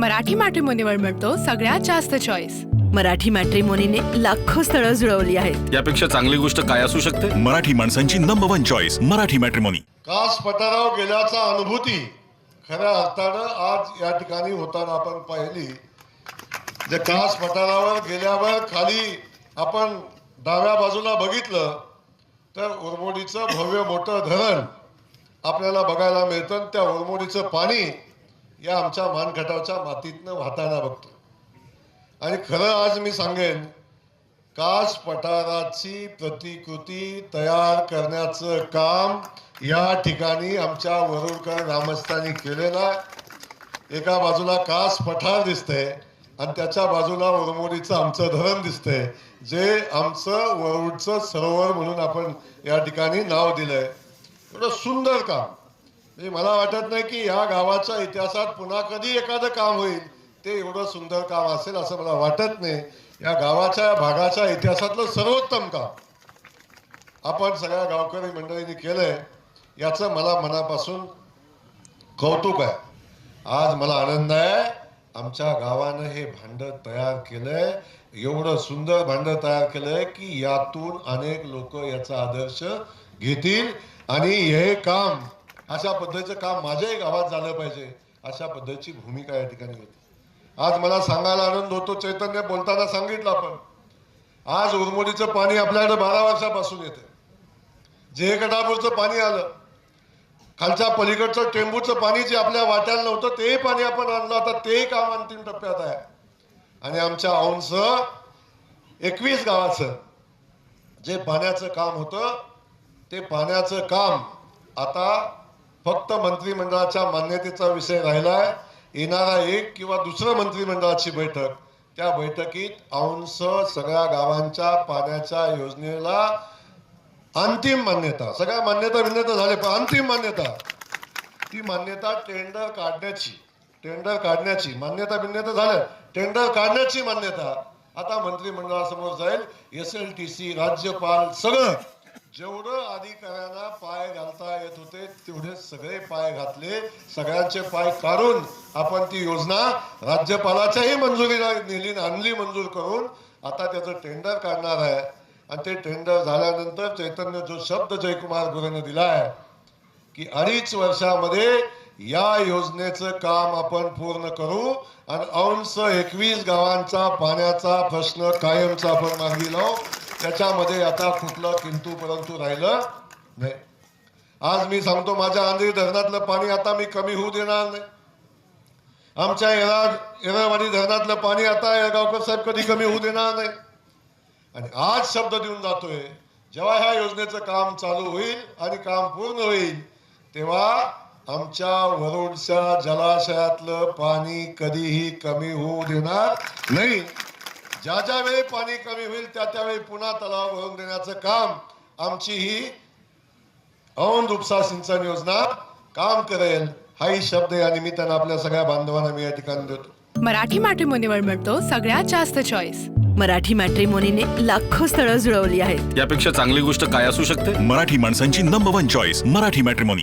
मराठी मॅट्रिमोनीवर मिळतो सगळ्यात जास्त चॉईस मराठी मॅट्रिमोनीने लाखो स्थळं जुळवली आहेत. यापेक्षा चांगली गोष्ट काय असू शकते? मराठी माणसांची number one choice Marathi matrimony Kas पठारावर गेल्याचा अनुभूती. खऱ्या अर्थानं आज या ठिकाणी होताना आपण पाहिली. जे कास पठारावर गेल्यावर खाली आपण डाव्या बाजूला बघितलं तर उरमोडीचं भव्य मोठं धरण आपल्याला बघायला मिळतं आणि त्या उरमोडीचं पाणी या आमच्या मानखटावच्या मातीतनं वाहताना बघतो. आणि खरं आज मी सांगेन कास पठाराची प्रतिकृती तयार करण्याचं काम या ठिकाणी आमच्या वरुडकर ग्रामस्थांनी केलेलं आहे. एका बाजूला कास पठार दिसतंय आणि त्याच्या बाजूला वरमोडीचं आमचं धरण दिसतंय. जे आमचं वरुडचं सरोवर म्हणून आपण या ठिकाणी नाव दिलंय. एवढं सुंदर काम. म्हणजे मला वाटत नाही की या गावाच्या इतिहासात पुन्हा कधी एखादं काम होईल. ते एवढं सुंदर काम असेल असं मला वाटत नाही. या गावाच्या या भागाच्या इतिहासातलं सर्वोत्तम काम आपण सगळ्या गावकरी मंडळींनी केलंय याचं मला मनापासून कौतुक आहे. आज मला आनंद आहे आमच्या गावानं हे भांड तयार केलंय एवढं सुंदर भांड तयार केलंय की यातून अनेक लोक याचा आदर्श घेतील. आणि हे काम अशा पद्धतीचं काम माझ्याही गावात झालं पाहिजे. अशा पद्धतीची भूमिका या ठिकाणी होती. आज मला सांगायला आनंद होतो चैतन्य बोलताना सांगितलं आपण. आज उरमोडीचं पाणी आपल्याकडे बारा वर्षापासून येते. जे गटापूरचं पाणी आलं. खालच्या पलीकडचं टेंबूचं पाणी जे आपल्या वाट्याला नव्हतं तेही पाणी आपण आणलं आता तेही काम अंतिम टप्प्यात आहे. आणि आमच्या औंस एकवीस गावाचं जे पाण्याचं काम होतं ते पाण्याचं काम आता फक्त मंत्रिमंडळाच्या मान्यतेचा विषय राहिलाय. येणारा एक किंवा दुसरं मंत्रिमंडळाची बैठक त्या बैठकीत अंश सगळ्या गावांच्या पाण्याच्या योजनेला अंतिम मान्यता सगळ्या मान्यता भिन्नता झाल्या पण अंतिम मान्यता ती मान्यता टेंडर काढण्याची टेंडर काढण्याची मान्यता भिन्नता झाल्या टेंडर काढण्याची मान्यता आता मंत्रिमंडळासमोर जाईल. एस एल टी सी राज्यपाल सगळं जेवढं अधिकाऱ्यांना पाय घालता येत होते तेवढे सगळे पाय घातले. सगळ्यांचे पाय काढून आपण ती योजना राज्यपालाच्याही मंजुरीला नेली आणली मंजूर करून. आता त्याचं टेंडर काढणार आहे. आणि ते टेंडर झाल्यानंतर चैतन्य जो शब्द जयकुमार गुरेनं दिला आहे की अडीच वर्षामध्ये या योजनेचं काम आपण पूर्ण करू आणि अंश एकवीस गावांचा पाण्याचा प्रश्न कायमचा आपण मार्गी लावू. त्याच्यामध्ये आता कुठलं किंतू परंतु राहिलं नाही. आज मी सांगतो माझ्या आंध्री धरणातलं पाणी आता मी कमी होऊ देणार नाही. आमच्या येरा येरळवाडी धरणातलं पाणी आता येळगावकर साहेब कधी कमी होऊ देणार नाही. आणि आज शब्द देऊन जातोय जेव्हा ह्या योजनेचं काम चालू होईल आणि काम पूर्ण होईल तेव्हा आमच्या वरोडच्या जलाशयातलं पाणी कधीही कमी होऊ देणार नाही. ज्या ज्या वेळी पाणी कमी होईल त्या त्यावेळी पुन्हा तलाव भरून देण्याचं काम आमची ही औंध उपसा सिंचन योजना काम करेल हाही शब्द या निमित्तानं आपल्या सगळ्या बांधवांना मी या ठिकाणी देतो. मराठी मॅट्रिमोनीवर मिळतो सगळ्यात जास्त चॉईस मराठी मॅट्रिमोनीने लाखो स्थळं जुळवली आहेत. यापेक्षा चांगली गोष्ट काय असू शकते? मराठी माणसांची number one choice Marathi matrimony